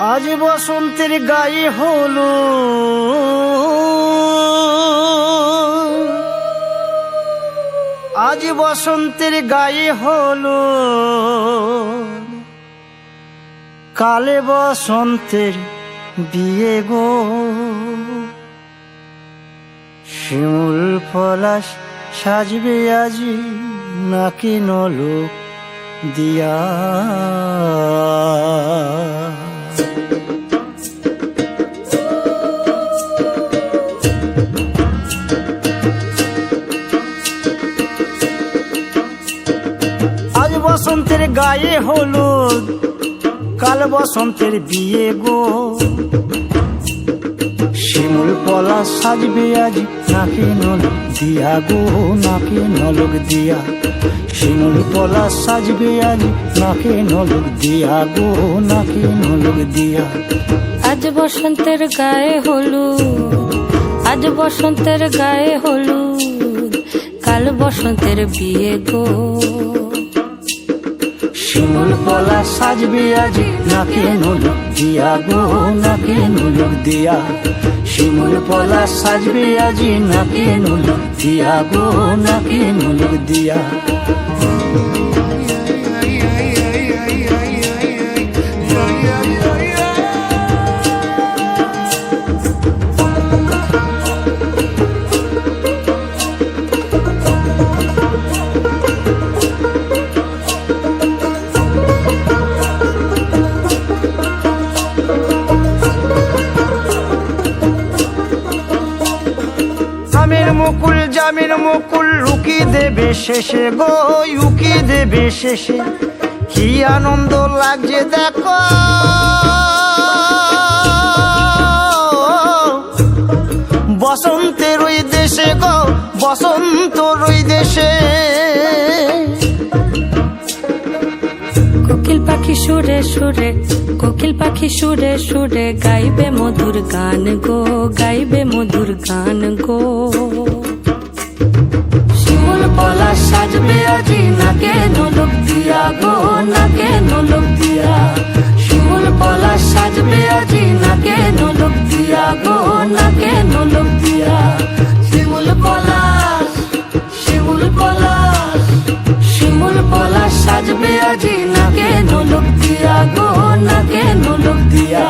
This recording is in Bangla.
আজ বসন্তের গায়ে হলো আজ বসন্তের গায়ে হলো কালে বসন্তের বিয়ে গো। শিমুল পলাশ সাজবে আজি নাকি নলোক দিয়া। বসন্তের গায়ে হলুদ, কাল বসন্তের বিয়ে গো। শিমুল পলা সাজবে আজ, নাকে নলক দিয়া গো, নাকে নলক দিয়া। শিমুল পলা সাজবে আজ, নাকে নলক দিয়া গো, নাকে নলক দিয়া। আজ বসন্তের গায়ে হলুদ, আজ বসন্তের গায়ে হলুদ, কাল বসন্তের বিয়ে গো। শিমুল পলা সাজবে আজ। নাকে নুলুক দিয়া গো, নাকে নুলুক দিয়া। শিমুল পলা সাজবে আজ। নাকে নুলুক দিয়া গো, নাকে নুলুক দিয়া। আমের মুকুল, জামের মুকুল লুকি দেবে শেষে গো, উকি দেবে শেষে। কি আনন্দ লাগছে দেখো। বসন্তের ওই দেশে গো, বসন্ত ওই দেশে। পাখি সুরে সুরে, কোকিল পাখি সুরে সুরে, গাইবে মধুর গান গো, গাইবে মধুর গান গো। শিমুল পলা সাজবে আজি, নাকে নলক দিয়া গো, নাকে নলক দিয়া। শিমুল পলা সাজবে আজি, নাকে নলক দিয়া গো, নাকে নলক দিয়া। শিমুল পলাশ শিমুল পলাশ শিমুল পলাশ সাজবে আজি নাকে লোক দিয়া গো নাকে লোক দিয়া।